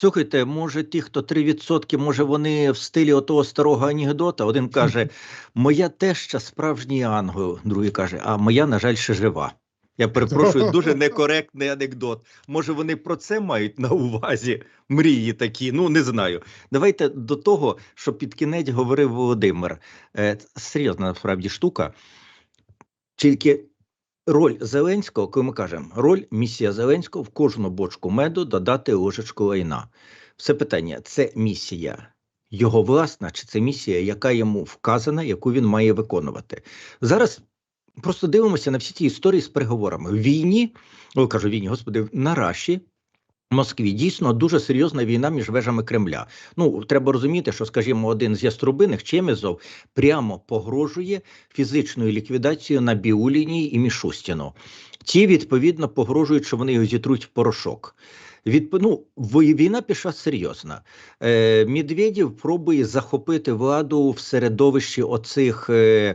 Слухайте, може, ті, хто 3%, може вони в стилі отого старого анекдота. Один каже: Моя теща справжній ангел, другий каже, а моя, на жаль, ще жива. Я перепрошую, дуже некоректний анекдот. Може, вони про це мають на увазі? Мрії такі, ну не знаю. Давайте до того, що під кінець говорив Володимир. Е, серйозна насправді штука. Тільки роль Зеленського, коли ми кажемо, роль місія Зеленського в кожну бочку меду додати ложечку лайна. Все питання: це місія його власна, чи це місія, яка йому вказана, яку він має виконувати. Зараз просто дивимося на всі ті історії з переговорами. В війні, о, кажу війні, господи, на Раші. Москві дійсно дуже серйозна війна між вежами Кремля. Ну треба розуміти, що, скажімо, один з яструбиних Чемезов прямо погрожує фізичною ліквідацією на Біуліні і Мішустіну. Ті, відповідно, погрожують, що вони його зітруть в порошок. Від, ну, війна пішла серйозна. Е, Медведєв пробує захопити владу в середовищі оцих е,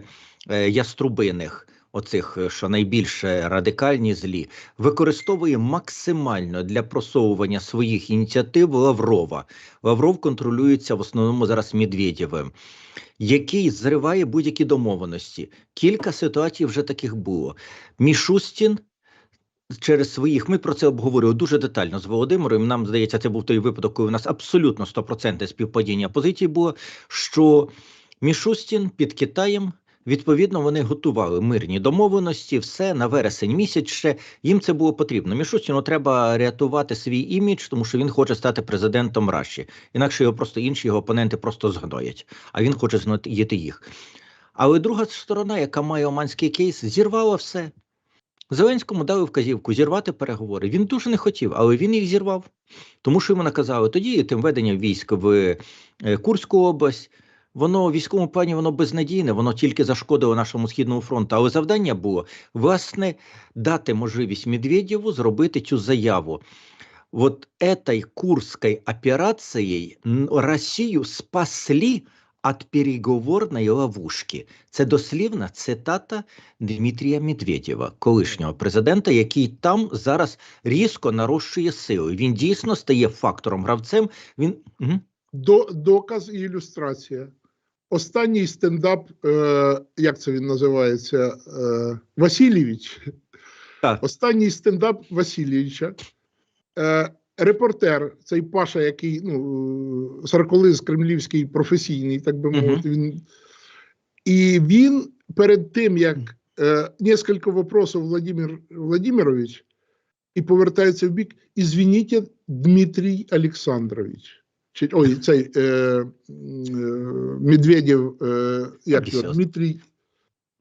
е, яструбиних, оцих, е, що найбільше радикальні злі, використовує максимально для просовування своїх ініціатив Лаврова. Лавров контролюється в основному зараз Медведєвим який зриває будь-які домовленості. Кілька ситуацій вже таких було. Мішустін через своїх, ми про це обговорювали дуже детально з Володимиром. Нам здається, це був той випадок, коли у нас абсолютно 100% співпадіння позицій було, що Мішустін під Китаєм. Відповідно, вони готували мирні домовленості, все на вересень місяць ще їм це було потрібно. Мішустіну треба рятувати свій імідж, тому що він хоче стати президентом Раші. Інакше його просто інші його опоненти просто згноять, а він хоче згноїти їх. Але друга сторона, яка має оманський кейс, зірвала все. Зеленському дали вказівку зірвати переговори. Він дуже не хотів, але він їх зірвав. Тому що йому наказали тоді тим веденням військ в е, Курську область. Воно в військовому плані воно безнадійне, воно тільки зашкодило нашому східному фронту. Але завдання було власне дати можливість Медведєву зробити цю заяву. Вот этой Курской операцией Росію спасли від переговорної ловушки. Це дослівна цитата Дмитрія Медведєва, колишнього президента, який там зараз різко нарощує сили. Він дійсно стає фактором гравцем. Він. До, доказ і ілюстрація. Останній стендап, е, як це він називається? Е, Васильєвич. Так. Останній стендап Васильєвича. Е, репортер, цей Паша, який ну, сарколиз кремлівський професійний, так би мовити. Він, і він перед тим, як е, несколько вопросов Владимир Владимирович, і повертається в бік, ізвініть, Дмитрій Олександрович. Чи, ой, цей е, е, Медведєв, е, як його, Дмитрій.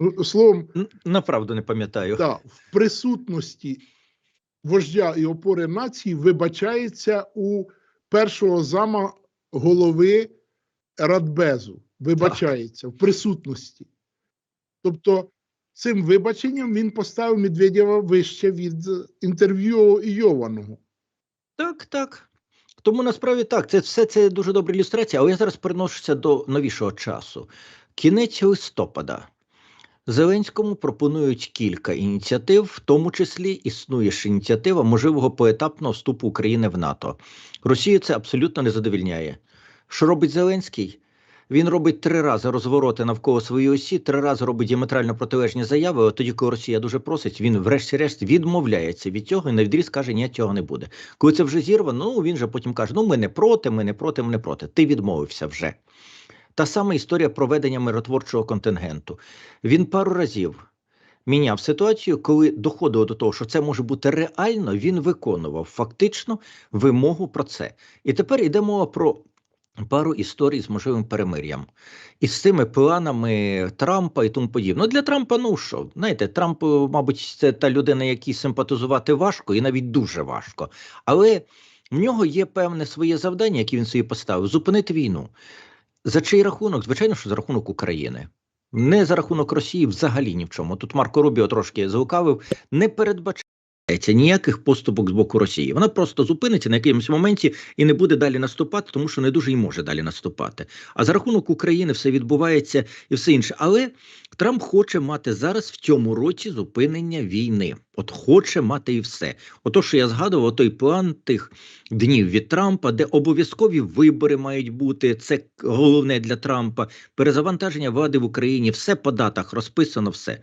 Ну, словом, Направду не пам'ятаю. да, в присутності вождя і опори нації вибачається у першого зама голови Радбезу. Вибачається в присутності. Тобто, цим вибаченням він поставив Медведєва вище від інтерв'ю Йованого. Так, так. Тому насправді так, це все це дуже добра ілюстрація, але я зараз переношуся до новішого часу. Кінець листопада. Зеленському пропонують кілька ініціатив, в тому числі існує ж ініціатива можливого поетапного вступу України в НАТО. Росію це абсолютно не задовільняє. Що робить Зеленський? Він робить три рази розвороти навколо своєї осі, три рази робить діаметрально протилежні заяви. От тоді, коли Росія дуже просить, він врешті-решт відмовляється від цього і на відріз каже, ні, цього не буде. Коли це вже зірвано, ну він же потім каже: ну ми не проти, ми не проти, ми не проти. Ти відмовився вже. Та сама історія проведення миротворчого контингенту. Він пару разів міняв ситуацію, коли доходило до того, що це може бути реально, він виконував фактично вимогу про це. І тепер йде мова про пару історій з можливим перемир'ям. І з цими планами Трампа і тому подібне. Ну, для Трампа, ну що, знаєте, Трамп, мабуть, це та людина, якій симпатизувати важко і навіть дуже важко. Але в нього є певне своє завдання, яке він собі поставив: зупинити війну. За чий рахунок? Звичайно, що за рахунок України. Не за рахунок Росії взагалі ні в чому. Тут Марко Рубіо трошки залукавив, не передбачає. Ніяких поступок з боку Росії. Вона просто зупиниться на якомусь моменті і не буде далі наступати, тому що не дуже й може далі наступати. А за рахунок України все відбувається і все інше. Але Трамп хоче мати зараз в цьому році зупинення війни. От хоче мати і все. Ото, що я згадував, той план тих днів від Трампа, де обов'язкові вибори мають бути. Це головне для Трампа. Перезавантаження влади в Україні, все по датах розписано, все.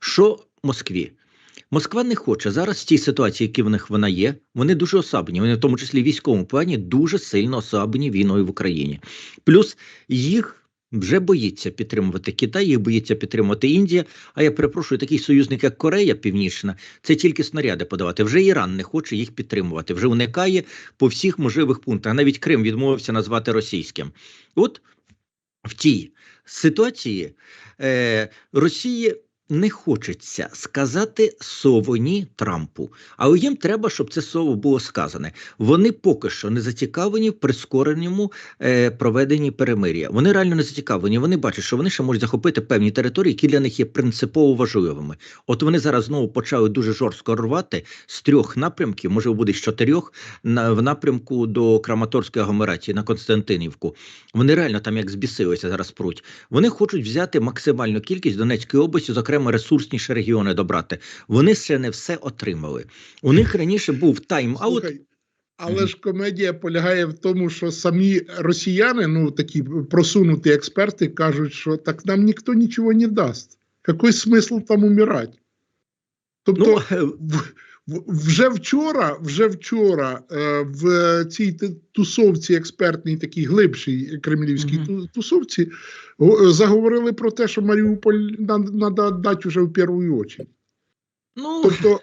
Що Москві? Москва не хоче зараз в тій ситуації, які в них вона є. Вони дуже ослаблені. Вони в тому числі військовому плані дуже сильно ослаблені війною в Україні. Плюс їх вже боїться підтримувати Китай, їх боїться підтримувати Індія. А я перепрошую, такий союзник, як Корея Північна, це тільки снаряди подавати. Вже Іран не хоче їх підтримувати, вже уникає по всіх можливих пунктах. Навіть Крим відмовився назвати російським. От в тій ситуації е, Росії не хочеться сказати слово ні Трампу, але їм треба, щоб це слово було сказане. Вони поки що не зацікавлені в прискореному е, проведенні перемир'я. Вони реально не зацікавлені. Вони бачать, що вони ще можуть захопити певні території, які для них є принципово важливими. От вони зараз знову почали дуже жорстко рвати з трьох напрямків, може буде з чотирьох, на в напрямку до Краматорської агломерації на Константинівку. Вони реально там як збісилися зараз пруть. Вони хочуть взяти максимальну кількість Донецької області, зокрема ресурсніші регіони добрати. Вони ще не все отримали. У них раніше був тайм-аут. Але ж комедія полягає в тому, що самі росіяни, ну такі просунуті експерти, кажуть, що так нам ніхто нічого не дасть. Який смисл там умирати? Тобто, Ну, вже вчора, вже вчора е, в цій тусовці експертній, такій глибшій кремлівській Мгм. ту- тусовці, заговорили про те, що Маріуполь треба дати вже в першу очередь. ну Тобто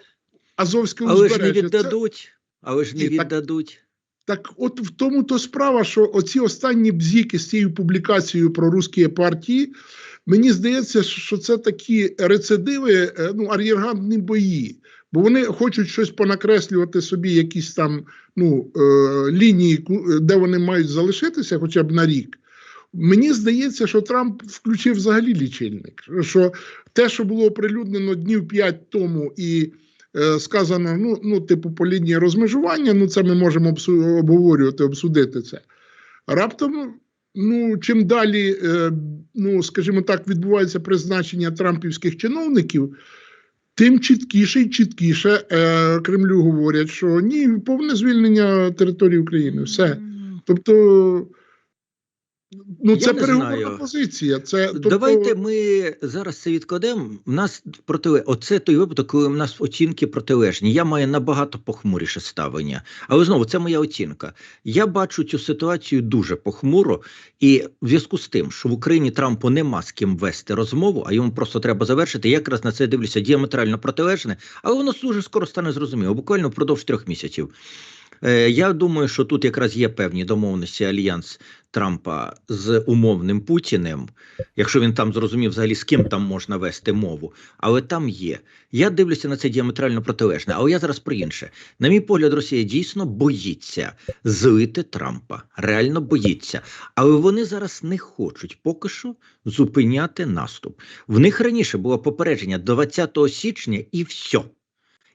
Азовське але ж не узбережжя. це- віддадуть. Але ж не віддадуть. Так, от в тому то справа, що оці останні бзіки з цією публікацією про русські партії, мені здається, що це такі рецидиви, е, ну, ар'єргантні бої. Бо вони хочуть щось понакреслювати собі, якісь там ну, е, лінії, ку- де вони мають залишитися хоча б на рік. Мені здається, що Трамп включив взагалі лічильник. Що те, що було оприлюднено днів 5 тому і е, сказано, ну, ну, типу, по лінії розмежування, ну це ми можемо обсу- обговорювати, обсудити це. Раптом, ну, чим далі, е, ну, скажімо так, відбувається призначення трампівських чиновників, тим чіткіше і чіткіше е, Кремлю говорять, що ні, повне звільнення території України. Все. Тобто, ну, це переговорна позиція. Це, тобто, Давайте ми зараз це відкладемо. У нас протиле... Оце той випадок, коли у нас оцінки протилежні. Я маю набагато похмуріше ставлення. Але знову це моя оцінка. Я бачу цю ситуацію дуже похмуро, і в зв'язку з тим, що в Україні Трампу нема з ким вести розмову, а йому просто треба завершити. Я якраз на це дивлюся діаметрально протилежне, але воно дуже скоро стане зрозуміло, буквально впродовж трьох місяців. Е, Я думаю, що тут якраз є певні домовленості альянс Трампа з умовним Путіним, якщо він там зрозумів взагалі з ким там можна вести мову, але там є. Я дивлюся на це діаметрально протилежне, але я зараз про інше. На мій погляд, Росія дійсно боїться злити Трампа, реально боїться. Але вони зараз не хочуть поки що зупиняти наступ. В них раніше було попередження 20 січня і все.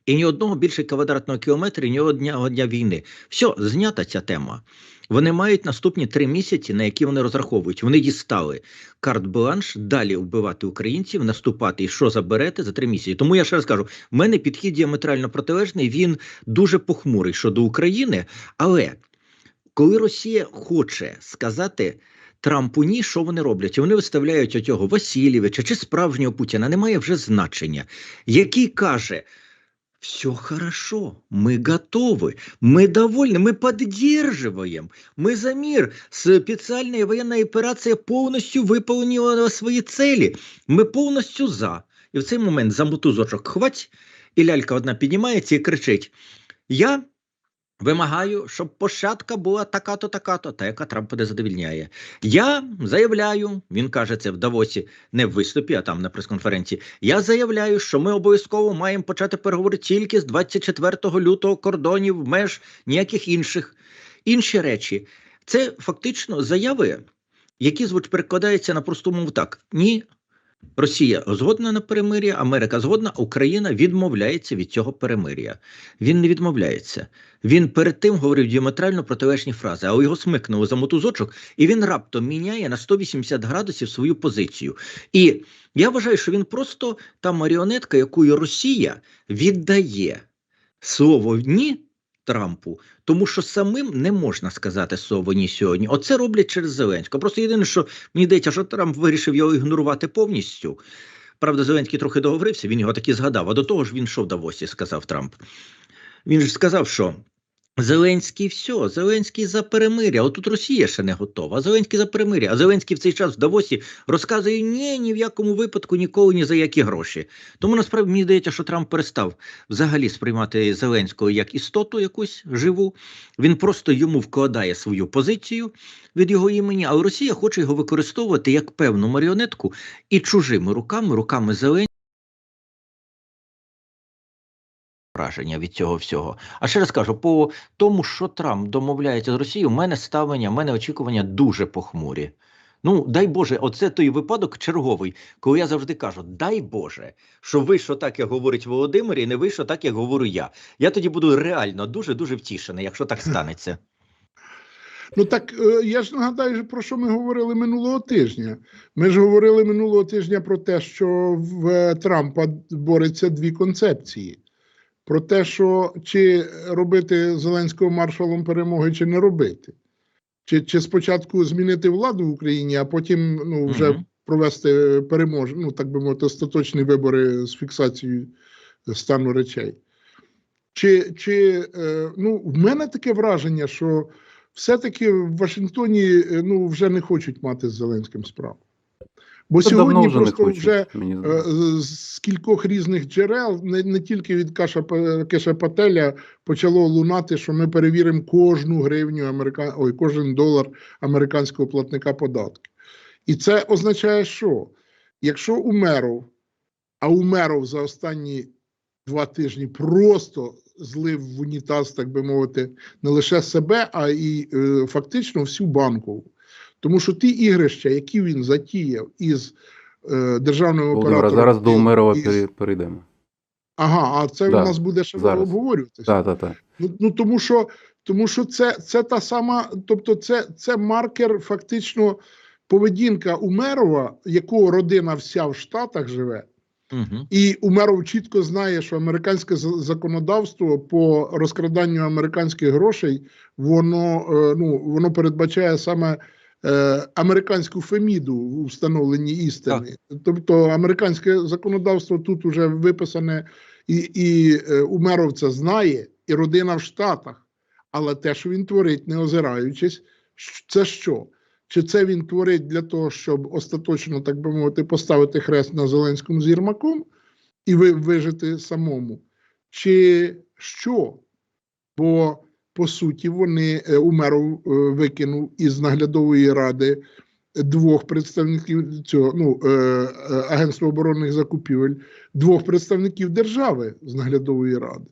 І ні одного більше квадратного кілометра, ні одного дня війни. Все, знята ця тема. Вони мають наступні три місяці, на які вони розраховують. Вони дістали карт-бланш далі вбивати українців, наступати і що заберете за три місяці. Тому я ще раз кажу: в мене підхід діаметрально протилежний. Він дуже похмурий щодо України. Але коли Росія хоче сказати. Трампу ні, що вони роблять? Вони виставляють отього Васильєвича чи справжнього Путіна, немає вже значення, який каже: все хорошо, мы готовы, мы довольны, мы поддерживаем, мы за мир. Специальная военная операция полностью выполнила свои цели. Ми повністю за. І в цей момент за мотузочок хвать, і лялька одна піднімається і кричить: Я вимагаю, щоб площадка була така-то, така-то, та яка Трампа не задовільняє. Я заявляю, він каже це в Давосі, не в виступі, а там на прес-конференції. Я заявляю, що ми обов'язково маємо почати переговори тільки з 24 лютого кордонів, меж ніяких інших. Інші речі. Це фактично заяви, які звуть перекладаються на просту мову так: ні Росія згодна на перемир'я, Америка згодна, Україна відмовляється від цього перемир'я. Він не відмовляється. Він перед тим говорив діаметрально протилежні фрази, а його смикнули за мотузочок, і він раптом міняє на 180 градусів свою позицію. І я вважаю, що він просто та маріонетка, якою Росія віддає слово ні Трампу, тому що самим не можна сказати слово ні сьогодні. Оце роблять через Зеленського. Просто єдине, що мені здається, що Трамп вирішив його ігнорувати повністю. Правда, Зеленський трохи договорився, він його таки згадав. А до того ж він що в Давосі, сказав Трамп. Він ж сказав, що Зеленський все, Зеленський за перемиря. Отут Росія ще не готова. Зеленський за перемиря. А Зеленський в цей час в Давосі розказує ні, ні в якому випадку, ніколи, ні за які гроші. Тому насправді мені здається, що Трамп перестав взагалі сприймати Зеленського як істоту якусь живу. Він просто йому вкладає свою позицію від його імені, але Росія хоче його використовувати як певну маріонетку і чужими руками, руками Зеленського. Враження від цього всього. А ще раз кажу, по тому, що Трамп домовляється з Росією, в мене ставлення, в мене очікування дуже похмурі. Ну, дай Боже, оце той випадок черговий, коли я завжди кажу: дай Боже, що вийшло так, як говорить Володимир, і не вийшло так, як говорю я. Я тоді буду реально дуже дуже втішений, якщо так станеться. Ну так е, я ж нагадаю, про що ми говорили минулого тижня. Ми ж говорили минулого тижня про те, що в е, Трампа бореться дві концепції: про те, що чи робити Зеленського маршалом перемоги, чи не робити. Чи, чи спочатку змінити владу в Україні, а потім ну, вже Мгм. провести перемож, ну так би мовити, остаточні вибори з фіксацією стану речей. Чи, чи е, ну, в мене таке враження, що все-таки в Вашингтоні е, ну, вже не хочуть мати з Зеленським справу. Бо давно сьогодні вже просто хочуть, вже е, з кількох різних джерел, не, не тільки від Каша Кеша Пателя, почало лунати, що ми перевіримо кожну гривню америка... Ой, кожен долар американського платника податків. І це означає, що якщо Умеров, а Умеров за останні два тижні просто злив в унітаз, так би мовити, не лише себе, а й е, фактично всю банкову. Тому що ті ігрища, які він затіяв із е, державним Володимир, а оператором. зараз до Умерова із- перейдемо. Ага, а це Да, у нас буде ще зараз. обговорюватися. Так, так, так. Ну, ну тому що, тому що це, це та сама, тобто, це, це маркер, фактично, поведінка Умерова, якого родина вся в Штатах живе. Угу. І Умеров чітко знає, що американське законодавство по розкраданню американських грошей, воно, е, ну, воно передбачає саме е, американську феміду у встановленні істини. Тобто американське законодавство тут вже виписане, і, і е, Умеров це знає, і родина в Штатах. Але те, що він творить, не озираючись, це що? Чи це він творить для того, щоб остаточно, так би мовити, поставити хрест на Зеленському з Єрмаком і ви, вижити самому? Чи що? Бо по суті вони е, Умеров е, викинув із наглядової ради двох представників цього ну, е, Агентства оборонних закупівель, двох представників держави з наглядової ради.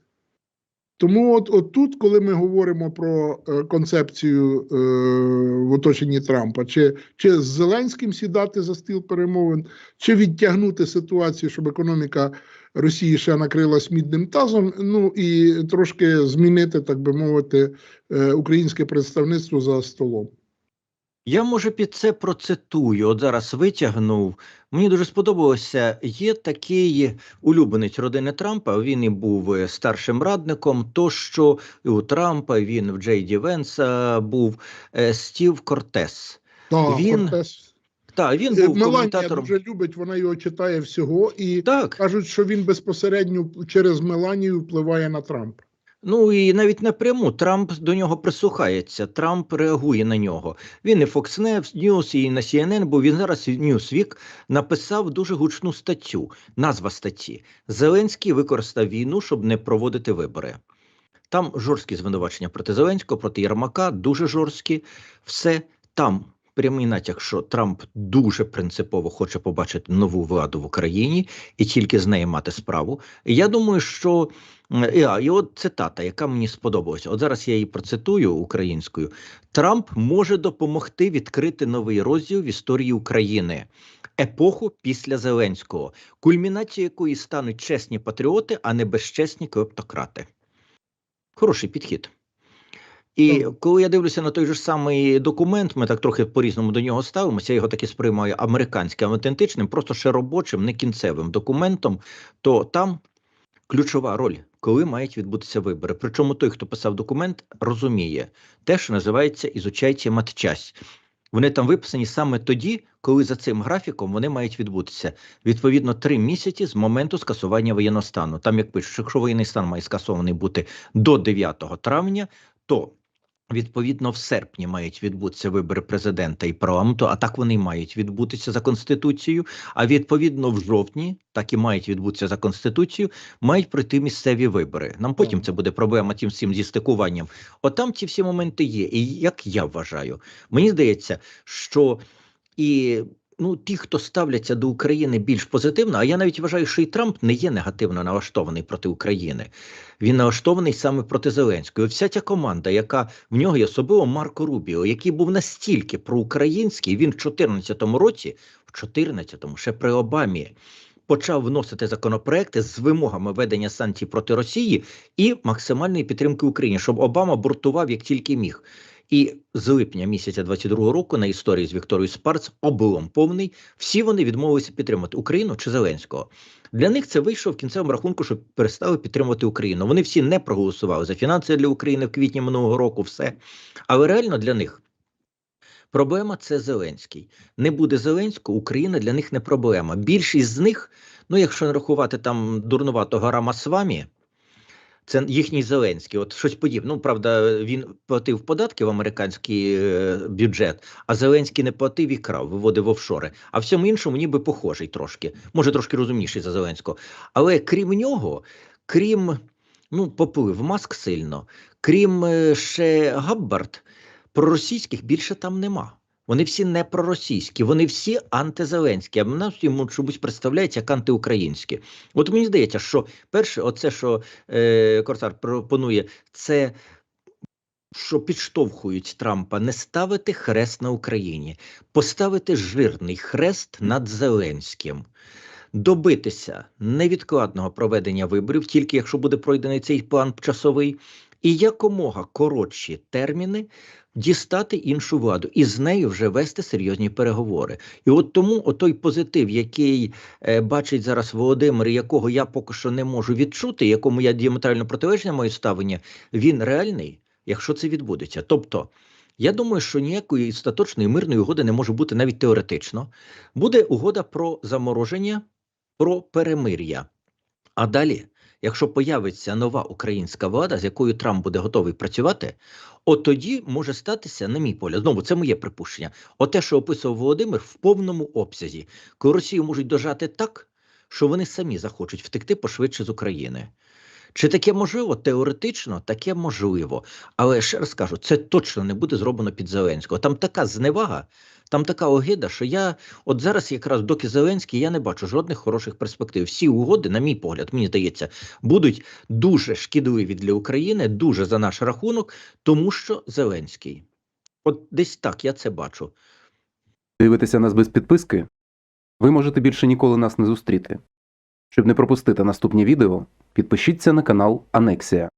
Тому от, от тут, коли ми говоримо про концепцію е, в оточенні Трампа, чи, чи з Зеленським сідати за стіл перемовин, чи відтягнути ситуацію, щоб економіка Росії ще накрилась мідним тазом, ну і трошки змінити, так би мовити, е, українське представництво за столом. Я може під це процитую. От зараз витягнув. Мені дуже сподобалося. Є такий улюбленець родини Трампа. Він і був е, старшим радником. То що і у Трампа він в Джей Ді Венса був е, Стів Кортес. Так, Він Кортес. Так, він Е, був Меланія коментатором. дуже любить, вона його читає всього, і Так, кажуть, що він безпосередньо через Меланію впливає на Трампа. Ну і навіть напряму Трамп до нього прислухається. Трамп реагує на нього. Він і Fox News, і на CNN, бо він зараз в Newsweek написав дуже гучну статтю. Назва статті: Зеленський використав війну, щоб не проводити вибори. Там жорсткі звинувачення проти Зеленського, проти Єрмака, дуже жорсткі. Все там прямий натяк, що Трамп дуже принципово хоче побачити нову владу в Україні і тільки з нею мати справу. Я думаю, що а, і от цитата, яка мені сподобалася. От зараз я її процитую українською. Трамп може допомогти відкрити новий розділ в історії України. Епоху після Зеленського, кульмінацією якої стануть чесні патріоти, а не безчесні клептократи. Хороший підхід. І коли я дивлюся на той же самий документ, ми так трохи по-різному до нього ставимося. Я його таки сприймаю американським, автентичним, просто ще робочим, не кінцевим документом, то там ключова роль, коли мають відбутися вибори. Причому той, хто писав документ, розуміє те, що називається ізучайте матчасть. Вони там виписані саме тоді, коли за цим графіком вони мають відбутися. Відповідно, три місяці з моменту скасування воєнного стану. Там як пишуть, якщо воєнний стан має скасований бути до 9 травня, то відповідно в серпні мають відбутися вибори президента і парламенту. А так вони мають відбутися за конституцією. А відповідно в жовтні, так і мають відбутися за конституцією, мають пройти місцеві вибори. Нам потім це буде проблема тим всім зі стикуванням. От там ці всі моменти є. І як я вважаю, мені здається, що і ну, ті, хто ставляться до України більш позитивно, а я навіть вважаю, що і Трамп не є негативно налаштований проти України. Він налаштований саме проти Зеленського. Вся ця команда, яка в нього є особливо Марко Рубіо, який був настільки проукраїнський, він в 2014 році, в 2014-му, ще при Обамі. Почав вносити законопроекти з вимогами ведення санкцій проти Росії і максимальної підтримки Україні, щоб Обама бортував як тільки міг. І з липня місяця 22-го року на історії з Вікторією Спарц облом повний. Всі вони відмовилися підтримати Україну чи Зеленського. Для них це вийшло в кінцевому рахунку, щоб перестали підтримувати Україну. Вони всі не проголосували за фінанси для України в квітні минулого року. Все, але реально для них. Проблема це Зеленський. Не буде Зеленського, Україна для них не проблема. Більшість з них, ну якщо не рахувати там дурнуватого Рамасвамі, це їхній Зеленський, от щось подібне. Ну, правда, він платив податки в американський е, бюджет, а Зеленський не платив і крав, виводив офшори. А всьому іншому ніби похожий трошки, може трошки розумніший за Зеленського. Але крім нього, крім ну, поплив Маск сильно, крім е, ще Габбард, проросійських більше там нема. Вони всі не проросійські, вони всі антизеленські, а нам йому чомусь представляється як антиукраїнські. От мені здається, що перше, оце, що е, Корсар пропонує, це що підштовхують Трампа не ставити хрест на Україні, поставити жирний хрест над Зеленським. Добитися невідкладного проведення виборів, тільки якщо буде пройдений цей план часовий, і якомога коротші терміни дістати іншу владу і з нею вже вести серйозні переговори. І от тому отой позитив, який е, бачить зараз Володимир, якого я поки що не можу відчути, якому я діаметрально протилежне моє ставлення, він реальний, якщо це відбудеться. Тобто. Я думаю, що ніякої остаточної мирної угоди не може бути навіть теоретично. Буде угода про замороження, про перемир'я. А далі, якщо появиться нова українська влада, з якою Трамп буде готовий працювати, от тоді може статися, на мій погляд, знову це моє припущення. От те, що описував Володимир, в повному обсязі, коли Росію можуть дожати так, що вони самі захочуть втекти пошвидше з України. Чи таке можливо? Теоретично таке можливо. Але ще раз кажу, це точно не буде зроблено під Зеленського. Там така зневага, там така огида, що я от зараз, якраз доки Зеленський, я не бачу жодних хороших перспектив. Всі угоди, на мій погляд, мені здається, будуть дуже шкідливі для України, дуже за наш рахунок, тому що Зеленський. От десь так я це бачу. Дивитеся нас без підписки? Ви можете більше ніколи нас не зустріти. Щоб не пропустити наступні відео, підпишіться на канал Анексія.